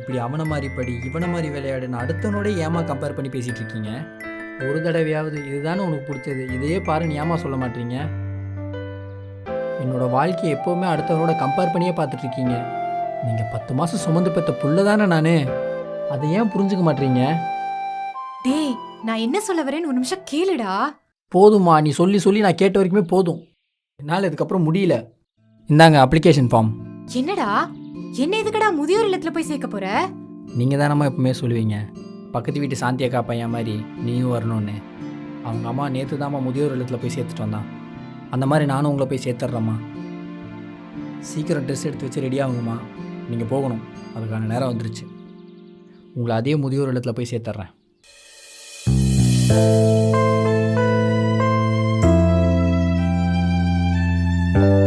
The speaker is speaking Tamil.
இப்படி அவனை மாதிரி படி இவனை மாதிரி விளையாடுன்னு அடுத்தவனோட ஏமா கம்பேர் பண்ணி பேசிகிட்டு இருக்கீங்க ஒரு தடவையாவது இதுதானே உனக்கு பிடிச்சது? இதையே பாருன்னு ஏமா சொல்ல மாட்டீங்க? என்னோட வாழ்க்கையை எப்போவுமே அடுத்தவனோட கம்பேர் பண்ணியே பார்த்துட்டு இருக்கீங்க நீங்கள் பத்து மாதம் சுமந்து பெற்ற புள்ள தானே நான்? அதை ஏன் புரிஞ்சுக்க மாட்டீங்க? டேய் நான் என்ன சொல்ல வரேன்னு ஒரு நிமிஷம் கேளுடா. போதும்மா நீ சொல்லி சொல்லி நான் கேட்ட வரைக்குமே போதும். என்னால் இதுக்கப்புறம் முடியல. இந்தாங்க அப்ளிகேஷன் ஃபார்ம் என்னடா? என்ன எதுக்கடா முதியோர் இல்லத்துல போய் சேர்க்க போற? நீங்கள் தானம்மா எப்பவுமே சொல்லுவீங்க. பக்கத்து வீட்டு சாந்தி அக்கா பையன் மாதிரி நீயும் வரணும்னு. அவங்க அம்மா நேற்று தாம்மா முதியோர் இல்லத்தில் போய் சேர்த்துட்டு வந்தான். அந்த மாதிரி நானும் உங்களை போய் சேர்த்துட்றேம்மா சீக்கிரம் ட்ரெஸ் எடுத்து வச்சு ரெடி ஆகுங்கம்மா. நீங்கள் போகணும். அதுக்கான நேரம் வந்துருச்சு. உங்களை அதே முதியோர் இல்லத்தில் போய் சேர்த்துட்றேன் you